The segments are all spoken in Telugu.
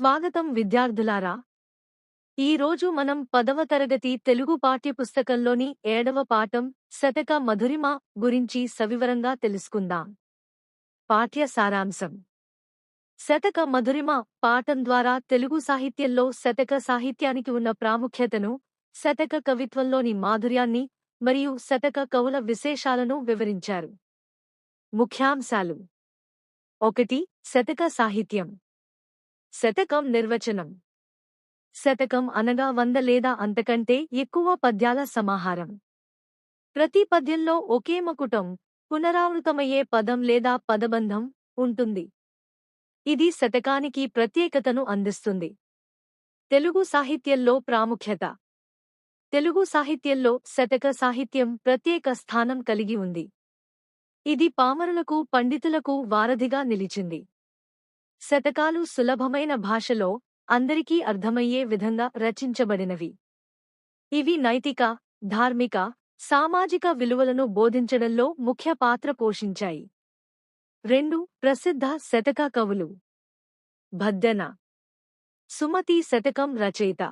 స్వాగతం విద్యార్థులారా. ఈరోజు మనం పదవ తరగతి తెలుగు పాఠ్యపుస్తకంలోని ఏడవ పాఠం శతక మధురిమ గురించి సవివరంగా తెలుసుకుందాం. పాఠ్య సారాంశం. శతక మధురిమ పాఠం ద్వారా తెలుగు సాహిత్యంలో శతక సాహిత్యానికి ఉన్న ప్రాముఖ్యతను శతక కవిత్వంలోని మాధుర్యాన్ని మరియు శతక కవుల విశేషాలను వివరించారు. ముఖ్యాంశాలు. ఒకటి శతక సాహిత్యం. శతకం నిర్వచనం. శతకం అనగా వంద లేదా అంతకంటే ఎక్కువ పద్యాల సమాహారం. ప్రతి పద్యంలో ఒకే మకుటం పునరావృతమయ్యే పదం లేదా పదబంధం ఉంటుంది. ఇది శతకానికి ప్రత్యేకతను అందిస్తుంది. తెలుగు సాహిత్యంలో ప్రాముఖ్యత. తెలుగు సాహిత్యంలో శతక సాహిత్యం ప్రత్యేక స్థానం కలిగి ఉంది. ఇది పామరులకు పండితులకు వారధిగా నిలిచింది. శతకాలు సులభమైన భాషలో అందరికీ అర్థమయ్యే విధంగా రచించబడినవి. ఇవి నైతిక ధార్మిక సామాజిక విలువలను బోధించడంలో ముఖ్య పాత్ర పోషించాయి. రెండు ప్రసిద్ధ శతక కవులు. భద్దన సుమతి శతకం రచయిత.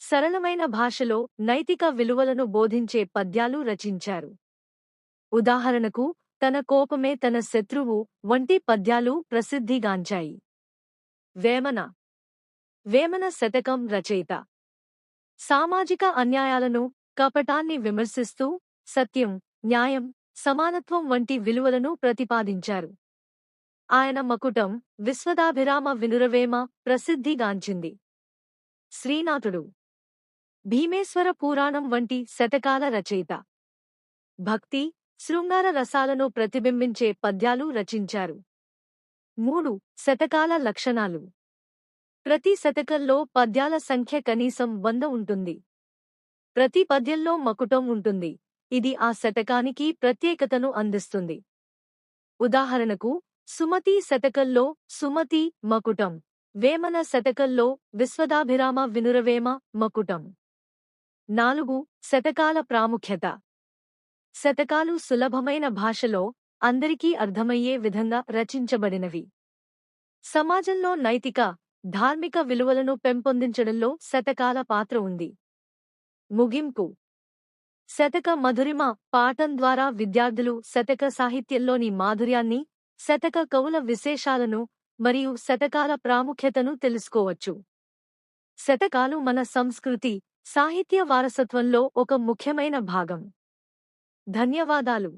సరళమైన భాషలో నైతిక విలువలను బోధించే పద్యాలు రచించారు. ఉదాహరణకు తన కోపమే తన శత్రువు వంటి పద్యాలు ప్రసిద్ధిగాంచాయి. వేమన. వేమన శతకం రచయిత. సామాజిక అన్యాయాలను కపటాన్ని విమర్శిస్తూ సత్యం న్యాయం సమానత్వం వంటి విలువలను ప్రతిపాదించారు. ఆయన మకుటం విశ్వదాభిరామ వినురవేమ ప్రసిద్ధిగాంచింది. శ్రీనాథుడు. భీమేశ్వర పురాణం వంటి శతకాల రచయిత. భక్తి శృంగార రసాలను ప్రతిబింబించే పద్యాలు రచించారు. మూడు శతకాల లక్షణాలు. ప్రతి శతకంలో పద్యాల సంఖ్య కనీసం వంద ఉంటుంది. ప్రతి పద్యంలో మకుటం ఉంటుంది. ఇది ఆ శతకానికి ప్రత్యేకతను అందిస్తుంది. ఉదాహరణకు సుమతి శతకంలో సుమతి మకుటం వేమన శతకంలో విశ్వదాభిరామ వినురవేమ మకుటం. నాలుగు శతకాల ప్రాముఖ్యత. శతకాలు సులభమైన భాషలో అందరికీ అర్థమయ్యే విధంగా రచించబడినవి. సమాజంలో నైతిక ధార్మిక విలువలను పెంపొందించడంలో శతకాల పాత్ర ఉంది. ముగింపు. శతక మధురిమ పాఠం ద్వారా విద్యార్థులు శతక సాహిత్యంలోని మాధుర్యాన్ని శతక కవుల విశేషాలను మరియు శతకాల ప్రాముఖ్యతను తెలుసుకోవచ్చు. శతకాలు మన సంస్కృతి సాహిత్య వారసత్వంలో ఒక ముఖ్యమైన భాగం. ధన్యవాదాలు